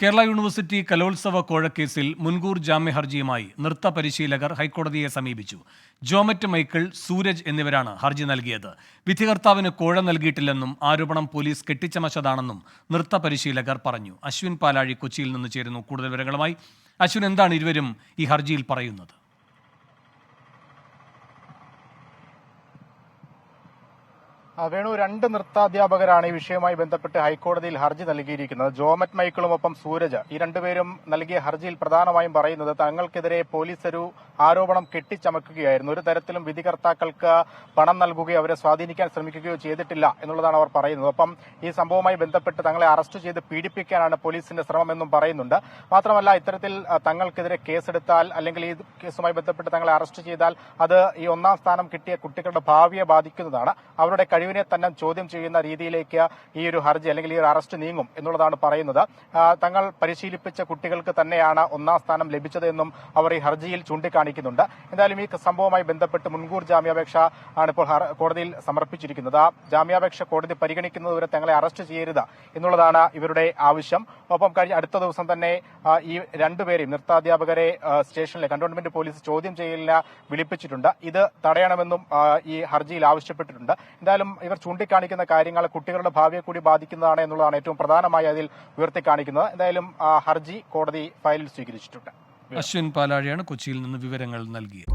Kerala university കലോത്സവ കോഴക്കേസിൽ മുൻകൂർ ജാമ്യ ഹർജിയുമായി നൃത്ത പരിശീലകർ ഹൈക്കോടതിയെ സമീപിച്ചു. ജോമറ്റ് മൈക്കിൾ സൂരജ് എന്നിവരാണ് ഹർജി നൽകിയത്. വിധികർത്താവിന് കോഴ നൽകിയിട്ടില്ലെന്നും ആരോപണം പോലീസ് കെട്ടിച്ചമച്ചതാണെന്നും നൃത്ത പരിശീലകർ പറഞ്ഞു. അശ്വിൻ പാലാഴി കൊച്ചിയിൽ നിന്ന് ചേരുന്നു കൂടുതൽ വിവരങ്ങളുമായി. അശ്വിൻ എന്താണ് ഇരുവരും ഈ ഹർജിയിൽ പറയുന്നത്? വേണു രണ്ട് നൃത്താധ്യാപകരാണ് ഈ വിഷയവുമായി ബന്ധപ്പെട്ട് ഹൈക്കോടതിയിൽ ഹർജി നൽകിയിരിക്കുന്നത്. ജോമറ്റ് മൈക്കിളും ഒപ്പം സൂരജ്. ഈ രണ്ടുപേരും നൽകിയ ഹർജിയിൽ പ്രധാനമായും പറയുന്നത് തങ്ങൾക്കെതിരെ പോലീസ് ഒരു ആരോപണം കെട്ടിച്ചമക്കുകയായിരുന്നു. ഒരു തരത്തിലും വിധികർത്താക്കൾക്ക് പണം നൽകുകയോ അവരെ സ്വാധീനിക്കാൻ ശ്രമിക്കുകയോ ചെയ്തിട്ടില്ല എന്നുള്ളതാണ് അവർ പറയുന്നത്. ഒപ്പം ഈ സംഭവവുമായി ബന്ധപ്പെട്ട് തങ്ങളെ അറസ്റ്റ് ചെയ്ത് പീഡിപ്പിക്കാനാണ് പോലീസിന്റെ ശ്രമമെന്നും പറയുന്നുണ്ട്. മാത്രമല്ല ഇത്തരത്തിൽ തങ്ങൾക്കെതിരെ കേസെടുത്താൽ അല്ലെങ്കിൽ ഈ കേസുമായി ബന്ധപ്പെട്ട് തങ്ങളെ അറസ്റ്റ് ചെയ്താൽ അത് ഈ ഒന്നാം സ്ഥാനം കിട്ടിയ കുട്ടികളുടെ ഭാവിയെ ബാധിക്കുന്നതാണ്. അവരുടെ കഴിവിനെ തന്നെ ചോദ്യം ചെയ്യുന്ന രീതിയിലേക്ക് ഈ ഒരു ഹർജി അല്ലെങ്കിൽ ഈ ഒരു അറസ്റ്റ് നീങ്ങും എന്നുള്ളതാണ് പറയുന്നത്. തങ്ങൾ പരിശീലിപ്പിച്ച കുട്ടികൾക്ക് തന്നെയാണ് ഒന്നാം സ്ഥാനം ലഭിച്ചതെന്നും അവർ ഈ ഹർജിയിൽ ചൂണ്ടിക്കാണിക്കുന്നുണ്ട്. എന്തായാലും ഈ സംഭവവുമായി ബന്ധപ്പെട്ട് മുൻകൂർ ജാമ്യാപേക്ഷ ആണ് ഇപ്പോൾ കോടതിയിൽ സമർപ്പിച്ചിരിക്കുന്നത്. ആ ജാമ്യാപേക്ഷ കോടതി പരിഗണിക്കുന്നതുവരെ തങ്ങളെ അറസ്റ്റ് ചെയ്യരുത് എന്നുള്ളതാണ് ഇവരുടെ ആവശ്യം. ഒപ്പം കഴിഞ്ഞ അടുത്ത ദിവസം തന്നെ ഈ രണ്ടുപേരെയും നൃത്താധ്യാപകരെ സ്റ്റേഷനിലെ കണ്ടോൺമെന്റ് പോലീസ് ചോദ്യം ചെയ്യലിന് വിളിപ്പിച്ചിട്ടുണ്ട്. ഇത് തടയണമെന്നും ഈ ഹർജിയിൽ ആവശ്യപ്പെട്ടിട്ടുണ്ട്. എന്തായാലും ഇവർ ചൂണ്ടിക്കാണിക്കുന്ന കാര്യങ്ങൾ കുട്ടികളുടെ ഭാവിയെ കൂടി ബാധിക്കുന്നതാണ് എന്നുള്ളതാണ് ഏറ്റവും പ്രധാനമായി അതിൽ ഉയർത്തിക്കാണിക്കുന്നത്. എന്തായാലും ഹർജി കോടതി ഫയലിൽ സ്വീകരിച്ചിട്ടുണ്ട്. അശ്വിൻ പാലാഴിയാണ് കൊച്ചിയിൽ നിന്ന് വിവരങ്ങൾ നൽകിയത്.